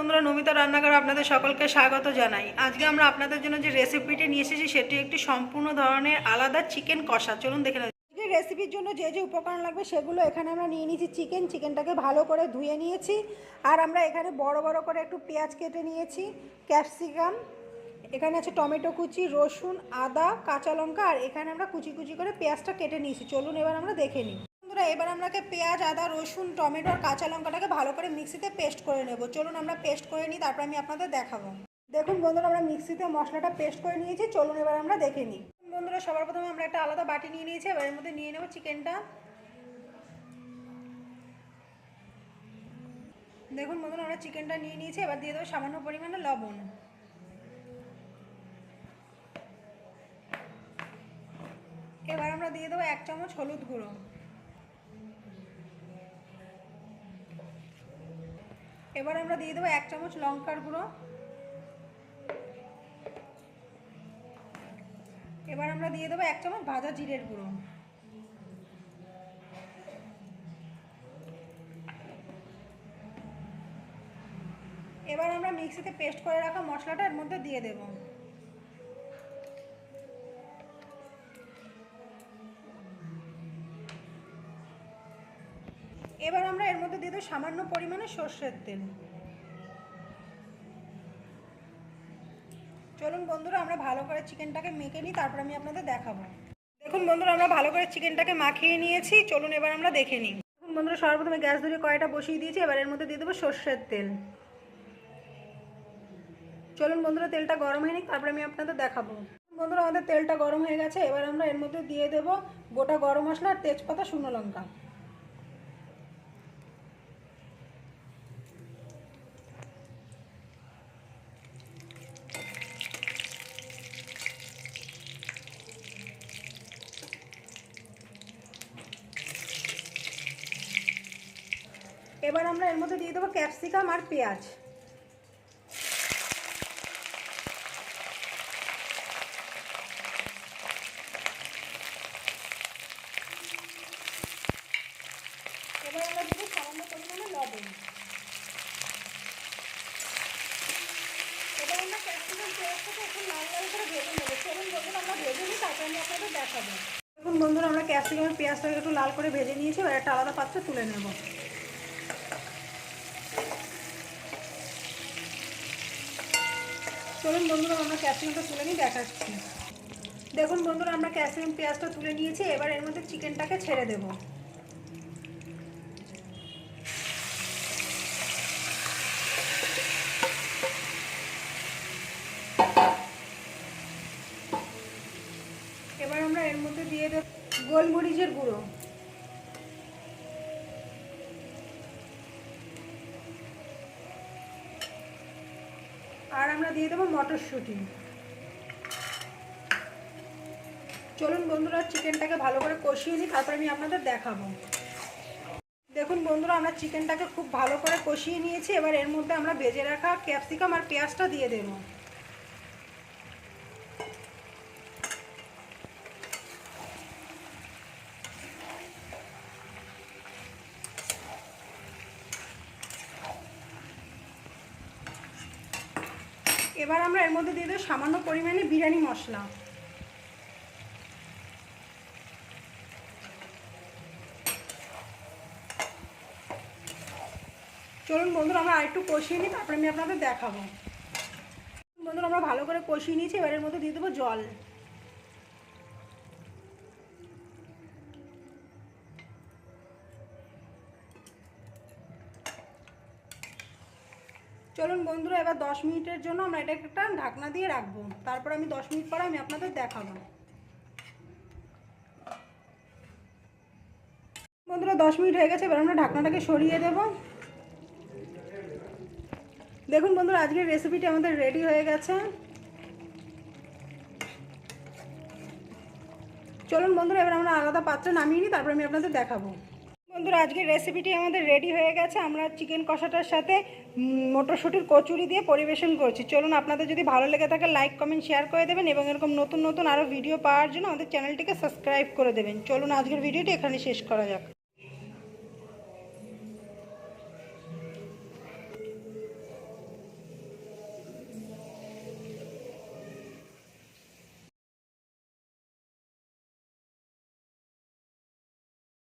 বন্ধুরা, নমিতা রান্নাঘর আপনাদের সকলকে স্বাগত জানাই। আজকে আমরা আপনাদের জন্য যে রেসিপিটি নিয়ে এসেছি, সেটি একটি সম্পূর্ণ ধরনের আলাদা চিকেন কষা। চলুন দেখে। আজকে রেসিপির জন্য যে যে উপকরণ লাগবে, সেগুলো এখানে আমরা নিয়ে নিয়েছি চিকেন চিকেনটাকে ভালো করে ধুয়ে নিয়েছি। আর আমরা এখানে বড় বড় করে একটু পেঁয়াজ কেটে নিয়েছি ক্যাপসিকাম এখানে আছে টমেটো কুচি, রসুন, আদা, কাঁচা লঙ্কা। আর এখানে আমরা কুচি কুচি করে পেঁয়াজটা কেটে নিয়েছি। চলুন এবার আমরা দেখে নিই। বন্ধুরা, এবার আমরাকে পেঁয়াজ, আদা, রসুন, টমেটো আর কাঁচা লঙ্কাটাকে ভালো করে মিক্সিতে পেস্ট করে নেব। চলুন আমরা পেস্ট করে নিই, তারপর আমি আপনাদের দেখাবো। দেখুন বন্ধুরা, আমরা মিক্সিতে মশলাটা পেস্ট করে নিয়েছি। চলুন এবার আমরা দেখে নিই। বন্ধুরা, সবার প্রথমে আমরা একটা আলাদা বাটি নিয়ে নিয়েছি। এবার এর মধ্যে নিয়ে নেব চিকেনটা। দেখুন বন্ধুরা, আমরা চিকেনটা নিয়ে নিয়েছি। এবার দিয়ে দেবো সামান্য পরিমাণে লবণ। এবার আমরা দিয়ে দেবো এক চামচ হলুদ গুঁড়ো। এবার আমরা দিয়ে দেবো এক চামচ লঙ্কার গুঁড়ো। এবার আমরা দিয়ে দেবো এক চামচ ভাজা জিরের গুঁড়ো। এবার আমরা মিক্সিতে পেস্ট করে রাখা মশলাটা এর মধ্যে দিয়ে দেব। এবার আমরা এর মধ্যে দিয়ে দেবো সামান্য পরিমাণে সর্ষের তেল। চলুন বন্ধুরা, আমরা ভালো করে চিকেনটাকে মেখে নিই, তারপর আমি আপনাদের দেখাবো। দেখুন বন্ধুরা, আমরা ভালো করে চিকেনটাকে মাখিয়ে নিয়েছি। চলুন এবার আমরা দেখে নিই। দেখুন বন্ধুরা, সর্বপ্রথমে গ্যাস ধরে কড়াইটা বসিয়ে দিয়েছি, এবার এর মধ্যে দিয়ে দেবো সর্ষের তেল। চলুন বন্ধুরা, তেলটা গরম হয়নি, তারপর আমি আপনাদের দেখাবো। বন্ধুরা, আমাদের তেলটা গরম হয়ে গেছে, এবার আমরা এর মধ্যে দিয়ে দেব গোটা গরম মশলা আর তেজপাতা, শুকনো লঙ্কা। এবার আমরা এর মধ্যে দিয়ে দেবো ক্যাপসিকাম আর পেঁয়াজ। এবার আমরা এবার আমরা ক্যাপসিকাম করে ভেজে আমরা ভেজে নিই দেখাবো। দেখুন বন্ধুরা, আমরা ক্যাপসিকাম পেঁয়াজটাকে একটু লাল করে ভেজে নিয়েছি, এবার একটা আলাদা পাত্রে তুলে নেব। চলুন বন্ধুরা, আমরা ক্যাপসিকামটা তুলে নিয়ে দেখাচ্ছি। দেখুন বন্ধুরা, আমরা ক্যাপসিকাম পেঁয়াজটা তুলে নিয়েছি, এবার এর মধ্যে চিকেনটাকে ছেড়ে দেবো। এবার আমরা এর মধ্যে দিয়ে দেব গোলমরিচের গুঁড়ো। আমরা দিয়ে দেবো মটরশুঁটি। চলুন বন্ধুরা চিকেনটাকে ভালো করে কষিয়ে নিই, তারপরে আমি আপনাদের দেখাবো। দেখুন বন্ধুরা, আমরা চিকেনটাকে খুব ভালো করে কষিয়ে নিয়েছি, এবার এর মধ্যে আমরা ভেজে রাখা ক্যাপসিকাম আর পেঁয়াজটা দিয়ে দেবো। এবার আমরা এর মধ্যে দিয়ে দেবো সামান্য পরিমাণে বিরিয়ানি মশলা। চলুন বন্ধুরা, আমরা আরেকটু কষিয়ে নিই, তারপরে আমি আপনাদের দেখাবো। বন্ধুরা, আমরা ভালো করে কষিয়ে নিয়েছি, এবার এর মধ্যে দিয়ে দেবো জল। চলুন বন্ধুরা, এবার দশ মিনিটের জন্য আমরা এটা একটা ঢাকনা দিয়ে রাখব। তারপর আমি দশ মিনিট পরে আমি আপনাদের দেখাবো। বন্ধুরা, দশ মিনিট হয়ে গেছে, এবার আমরা ঢাকনাটাকে সরিয়ে দেব। দেখুন বন্ধুরা, আজকের রেসিপিটি আমাদের রেডি হয়ে গেছে। চলুন বন্ধুরা, এবার আমরা আলাদা পাত্রে নামিয়ে নিই, তারপর আমি আপনাদের দেখাবো। বন্ধুরা, আজকের রেসিপিটি আমাদের রেডি হয়ে গেছে। আমরা চিকেন কষাটার সাথে মটরশুঁটির কচুরি দিয়ে পরিবেশন করছি। চলুন, আপনাদের যদি ভালো লেগে থাকে লাইক কমেন্ট শেয়ার করে দেবেন এবং এরকম নতুন নতুন আরও ভিডিও পাওয়ার জন্য আমাদের চ্যানেলটিকে সাবস্ক্রাইব করে দেবেন। চলুন, আজকের ভিডিওটি এখানে শেষ করা যাক।